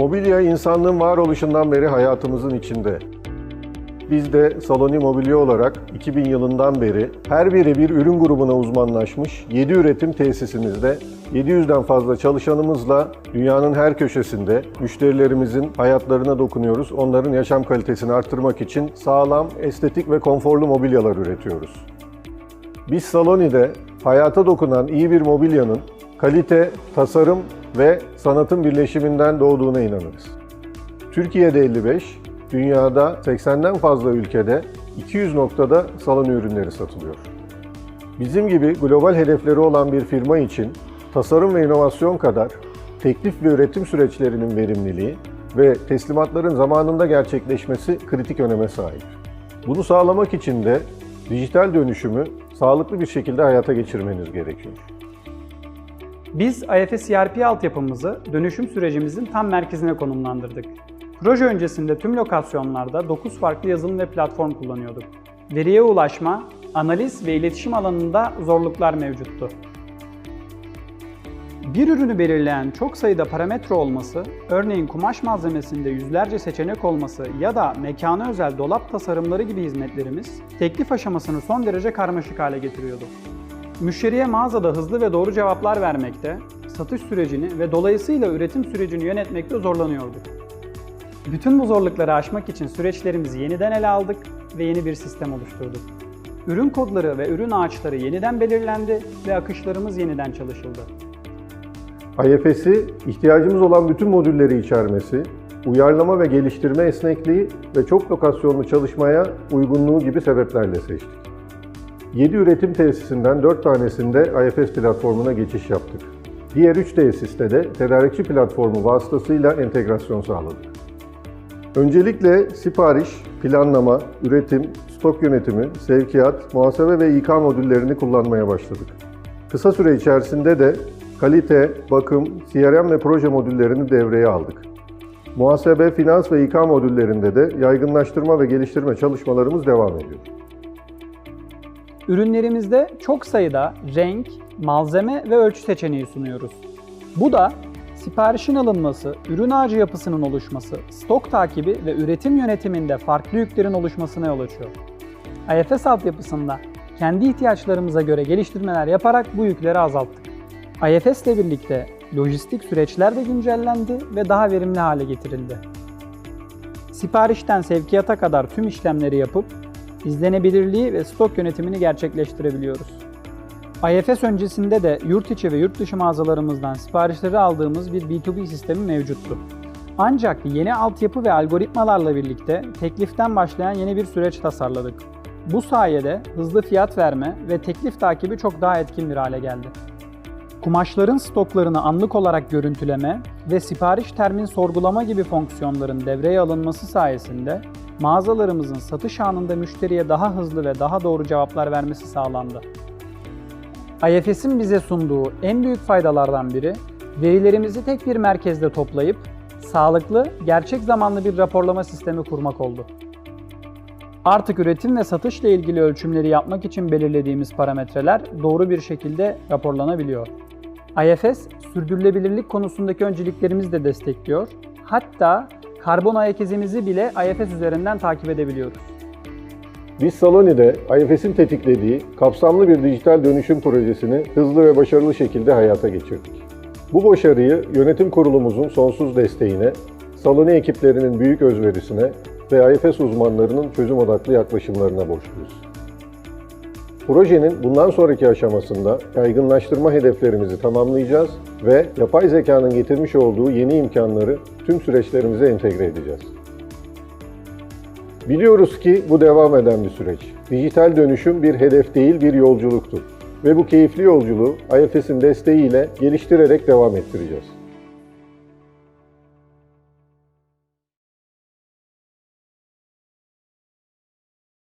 Mobilya insanlığın varoluşundan beri hayatımızın içinde. Biz de Saloni Mobilya olarak 2000 yılından beri her biri bir ürün grubuna uzmanlaşmış 7 üretim tesisimizde 700'den fazla çalışanımızla dünyanın her köşesinde müşterilerimizin hayatlarına dokunuyoruz. Onların yaşam kalitesini arttırmak için sağlam, estetik ve konforlu mobilyalar üretiyoruz. Biz Saloni'de hayata dokunan iyi bir mobilyanın kalite, tasarım ve sanatın birleşiminden doğduğuna inanırız. Türkiye'de 55, dünyada 80'den fazla ülkede 200 noktada Saloni ürünleri satılıyor. Bizim gibi global hedefleri olan bir firma için tasarım ve inovasyon kadar teklif ve üretim süreçlerinin verimliliği ve teslimatların zamanında gerçekleşmesi kritik öneme sahip. Bunu sağlamak için de dijital dönüşümü sağlıklı bir şekilde hayata geçirmeniz gerekiyor. Biz IFS ERP altyapımızı dönüşüm sürecimizin tam merkezine konumlandırdık. Proje öncesinde tüm lokasyonlarda 9 farklı yazılım ve platform kullanıyorduk. Veriye ulaşma, analiz ve iletişim alanında zorluklar mevcuttu. Bir ürünü belirleyen çok sayıda parametre olması, örneğin kumaş malzemesinde yüzlerce seçenek olması ya da mekana özel dolap tasarımları gibi hizmetlerimiz teklif aşamasını son derece karmaşık hale getiriyordu. Müşteriye mağazada hızlı ve doğru cevaplar vermekte, satış sürecini ve dolayısıyla üretim sürecini yönetmekte zorlanıyorduk. Bütün bu zorlukları aşmak için süreçlerimizi yeniden ele aldık ve yeni bir sistem oluşturduk. Ürün kodları ve ürün ağaçları yeniden belirlendi ve akışlarımız yeniden çalışıldı. IFS'i ihtiyacımız olan bütün modülleri içermesi, uyarlama ve geliştirme esnekliği ve çok lokasyonlu çalışmaya uygunluğu gibi sebeplerle seçtik. 7 üretim tesisinden 4 tanesinde IFS platformuna geçiş yaptık. Diğer 3 tesiste de tedarikçi platformu vasıtasıyla entegrasyon sağladık. Öncelikle sipariş, planlama, üretim, stok yönetimi, sevkiyat, muhasebe ve İK modüllerini kullanmaya başladık. Kısa süre içerisinde de kalite, bakım, CRM ve proje modüllerini devreye aldık. Muhasebe, finans ve İK modüllerinde de yaygınlaştırma ve geliştirme çalışmalarımız devam ediyor. Ürünlerimizde çok sayıda renk, malzeme ve ölçü seçeneği sunuyoruz. Bu da siparişin alınması, ürün ağacı yapısının oluşması, stok takibi ve üretim yönetiminde farklı yüklerin oluşmasına yol açıyor. IFS altyapısında kendi ihtiyaçlarımıza göre geliştirmeler yaparak bu yükleri azalttık. IFS ile birlikte lojistik süreçler de güncellendi ve daha verimli hale getirildi. Siparişten sevkiyata kadar tüm işlemleri yapıp izlenebilirliği ve stok yönetimini gerçekleştirebiliyoruz. IFS öncesinde de yurt içi ve yurt dışı mağazalarımızdan siparişleri aldığımız bir B2B sistemi mevcuttu. Ancak yeni altyapı ve algoritmalarla birlikte tekliften başlayan yeni bir süreç tasarladık. Bu sayede hızlı fiyat verme ve teklif takibi çok daha etkin bir hale geldi. Kumaşların stoklarını anlık olarak görüntüleme ve sipariş termin sorgulama gibi fonksiyonların devreye alınması sayesinde mağazalarımızın satış anında müşteriye daha hızlı ve daha doğru cevaplar vermesi sağlandı. IFS'in bize sunduğu en büyük faydalardan biri, verilerimizi tek bir merkezde toplayıp sağlıklı, gerçek zamanlı bir raporlama sistemi kurmak oldu. Artık üretim ve satışla ilgili ölçümleri yapmak için belirlediğimiz parametreler doğru bir şekilde raporlanabiliyor. IFS, sürdürülebilirlik konusundaki önceliklerimizi de destekliyor. Hatta karbon ayak izimizi bile IFS üzerinden takip edebiliyoruz. Biz Saloni'de IFS'in tetiklediği kapsamlı bir dijital dönüşüm projesini hızlı ve başarılı şekilde hayata geçirdik. Bu başarıyı yönetim kurulumuzun sonsuz desteğine, Saloni ekiplerinin büyük özverisine ve IFS uzmanlarının çözüm odaklı yaklaşımlarına borçluyuz. Projenin bundan sonraki aşamasında yaygınlaştırma hedeflerimizi tamamlayacağız ve yapay zekanın getirmiş olduğu yeni imkanları tüm süreçlerimize entegre edeceğiz. Biliyoruz ki bu devam eden bir süreç. Dijital dönüşüm bir hedef değil bir yolculuktur. Ve bu keyifli yolculuğu IFS'in desteğiyle geliştirerek devam ettireceğiz.